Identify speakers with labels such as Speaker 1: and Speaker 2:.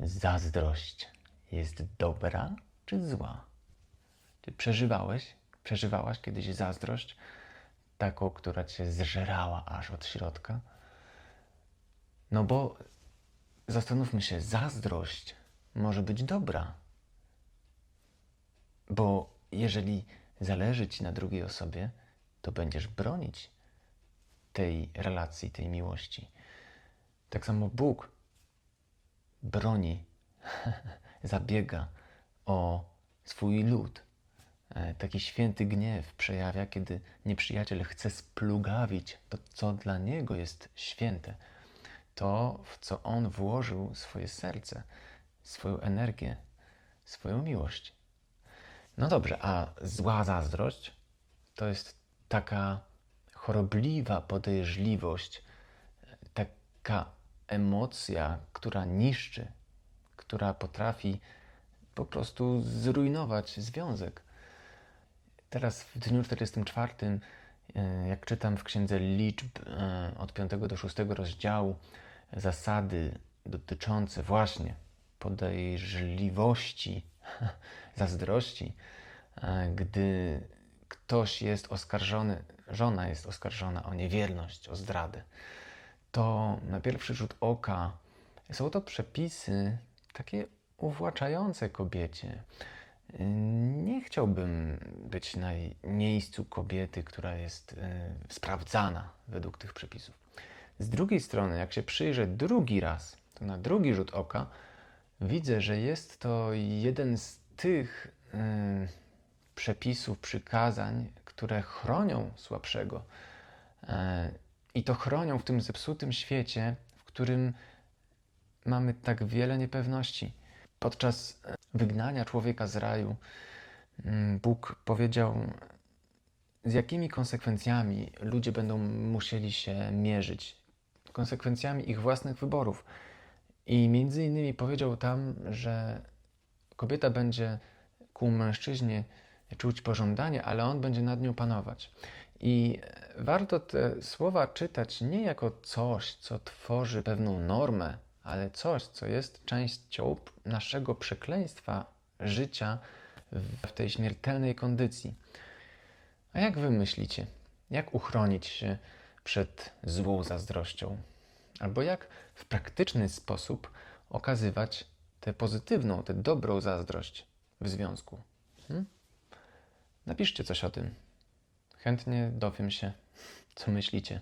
Speaker 1: zazdrość jest dobra czy zła? Czy przeżywałeś, przeżywałaś kiedyś zazdrość, taką, która cię zżerała aż od środka? No bo zastanówmy się, zazdrość może być dobra. Bo jeżeli zależy ci na drugiej osobie, to będziesz bronić tej relacji, tej miłości. Tak samo Bóg broni, zabiega o swój lud. E, Taki święty gniew przejawia, kiedy nieprzyjaciel chce splugawić to, co dla niego jest święte, to, w co on włożył swoje serce, swoją energię, swoją miłość. No dobrze, a zła zazdrość to jest taka chorobliwa podejrzliwość, taka emocja, która niszczy, która potrafi po prostu zrujnować związek. Teraz w dniu 44, e, jak czytam w księdze liczb e, od 5 do 6 rozdziału, zasady dotyczące właśnie podejrzliwości, zazdrości, e, gdy ktoś jest oskarżony, żona jest oskarżona o niewierność, o zdradę, to na pierwszy rzut oka są to przepisy takie uwłaczające kobiecie. Nie chciałbym być na miejscu kobiety, która jest e, sprawdzana według tych przepisów. Z drugiej strony, jak się przyjrzę drugi raz, to na drugi rzut oka widzę, że jest to jeden z tych e, przepisów, przykazań, które chronią słabszego. E, I to chronią w tym zepsutym świecie, w którym mamy tak wiele niepewności. Podczas e, wygnania człowieka z raju, mm, Bóg powiedział, z jakimi konsekwencjami ludzie będą musieli się mierzyć. Konsekwencjami ich własnych wyborów. I między innymi powiedział tam, że kobieta będzie ku mężczyźnie czuć pożądanie, ale on będzie nad nią panować. I warto te słowa czytać nie jako coś, co tworzy pewną normę, ale coś, co jest częścią naszego przekleństwa życia w tej śmiertelnej kondycji. A jak wy myślicie? Jak uchronić się przed złą zazdrością? Albo jak w praktyczny sposób okazywać tę pozytywną, tę dobrą zazdrość w związku? Hmm? Napiszcie coś o tym. Chętnie dowiem się, co myślicie.